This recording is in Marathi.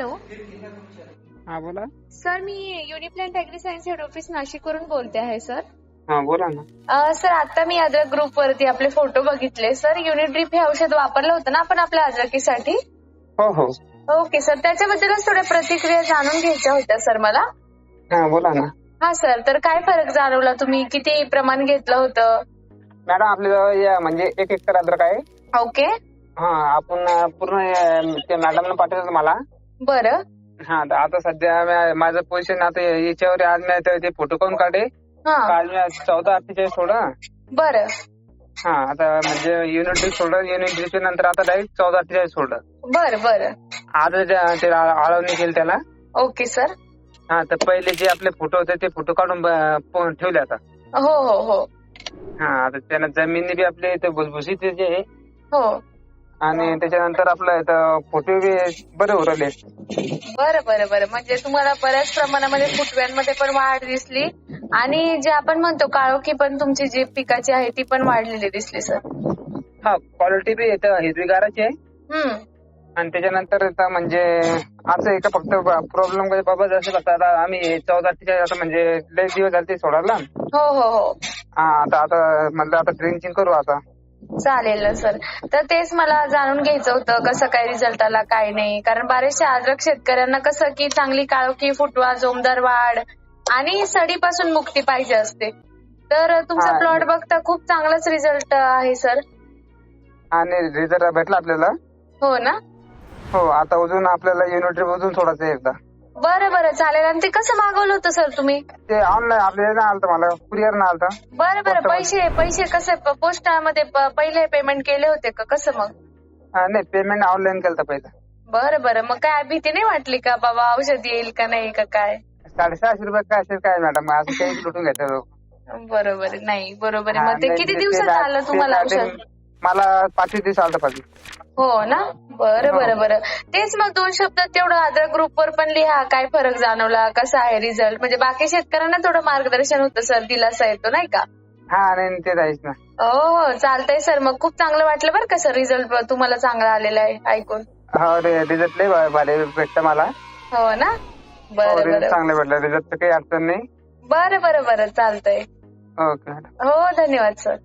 हा बोला. सर मी Uniplant agri science head office नाशिकवरून बोलते आहे सर. हा बोला ना. सर आता मी अद्रक ग्रुप वरती आपले फोटो बघितले. सर युनिट ड्रीप हे औषध वापरलं होतं ना आपण आपल्या अद्रकीसाठी हो हो. Okay sir. त्याच्याबद्दलच थोड्या प्रतिक्रिया जाणून घ्यायच्या होत्या सर मला. हा बोला ना. हा सर. तर काय फरक जाणवला तुम्ही? किती प्रमाण घेतलं होतं? मॅडम आपल्याजवळ म्हणजे एक एकर अद्रक आहे. ओके. हा आपण पूर्ण ते पाठवलं मला. बरं. हा तर आता सध्या माझं पोझिशन आता याच्यावर आज मी आता ते फोटो करून काढे काल मी चौदा अठ्ठेचाळीस सोडा. बरं. हा आता म्हणजे युनिट ड्रीप सोडलं युनिट ड्रीप नंतर आता डायरेक्ट चौदा अठ्ठेचाळीस सोडलं बरं बरं. आज ते आळवणी केली त्याला. Okay sir. हा तर पहिले जे आपले फोटो होते ते फोटो काढून ठेवले आता. हो हो हो. हा आता त्यानं जमिनी बी आपले ते भुसभुशीत जे हो. आणि त्याच्यानंतर आपलं इथं फोटो बी बरे उरले बरं बरं बरं. म्हणजे तुम्हाला बऱ्याच प्रमाणामध्ये फुटव्यांमध्ये पण वाढ दिसली. आणि जे आपण म्हणतो काळोखी पण तुमची जी पिकाची आहे ती पण वाढलेली दिसली सर हा क्वालिटी बी येतं हिरवीगाराची आहे. आणि त्याच्यानंतर म्हणजे असं आहे का फक्त प्रॉब्लेम काय बाबा जसं कसं आता आम्ही चौदा आता म्हणजे लय दिवस झाले ते सोडायला. हो हो हो. हा आता आता म्हणलं आता ड्रिंचिंग करू आता. चालेल ना सर तर तेच मला जाणून घ्यायचं होतं कसं काय रिझल्ट आला काय नाही. कारण बरेचशा अद्रक शेतकऱ्यांना कसं की चांगली काळोखी फुटवा जोमदार वाढ आणि सडीपासून मुक्ती पाहिजे असते. तर तुमचा हा. प्लॉट बघता खूप चांगलाच रिझल्ट आहे सर आणि रिझल्ट भेटला आपल्याला? हो ना? हो आता अजून आपल्याला युनिट अजून सोडायचं आहे एकदा. बरं बरं चालेल. आणि ते कसं मागवलं होतं सर तुम्ही? ते ऑनलाईन आपल्याला नाही आलतं मला. कुरिअर नाही आलतं बरं बरं. पैसे पैसे कसे पोस्टामध्ये प- पहिले पेमेंट केले होते का? कसं मग? नाही पेमेंट ऑनलाईन केलं पहिलं. बरं बरं. मग काय भीती नाही वाटली का बाबा औषध येईल का नाही का काय? साडेसहाशे रुपये काय असेल काय मॅडम असं काही लुटून घेतो बरोबर आहे. नाही बरोबर आहे मग ते किती दिवसात आलं ते तुम्हाला औषध? मला पाच दिवस आलं पाहिजे हो ना? बरं हो. बरं बरं. तेच मग दोन शब्दात तेवढं अद्रक ग्रुपवर पण लिहा. काय फरक जाणवला? कसा आहे रिझल्ट म्हणजे बाकी शेतकऱ्यांना थोडं मार्गदर्शन होतं सर दिलासा येतो नाही का? हा नाही ते जायच ना. हो हो. चालतंय सर मग खूप चांगलं वाटलं बरं का सर रिझल्ट तुम्हाला चांगला आलेला आहे ऐकून. हो रिझल्ट लय भा- भारी भेटतं मला. हो ना? बरं बरं. चांगलं भेटलं. रिझल्ट काही अडचण नाही. बरं बरं बरं. चालतंय. ओके हो धन्यवाद सर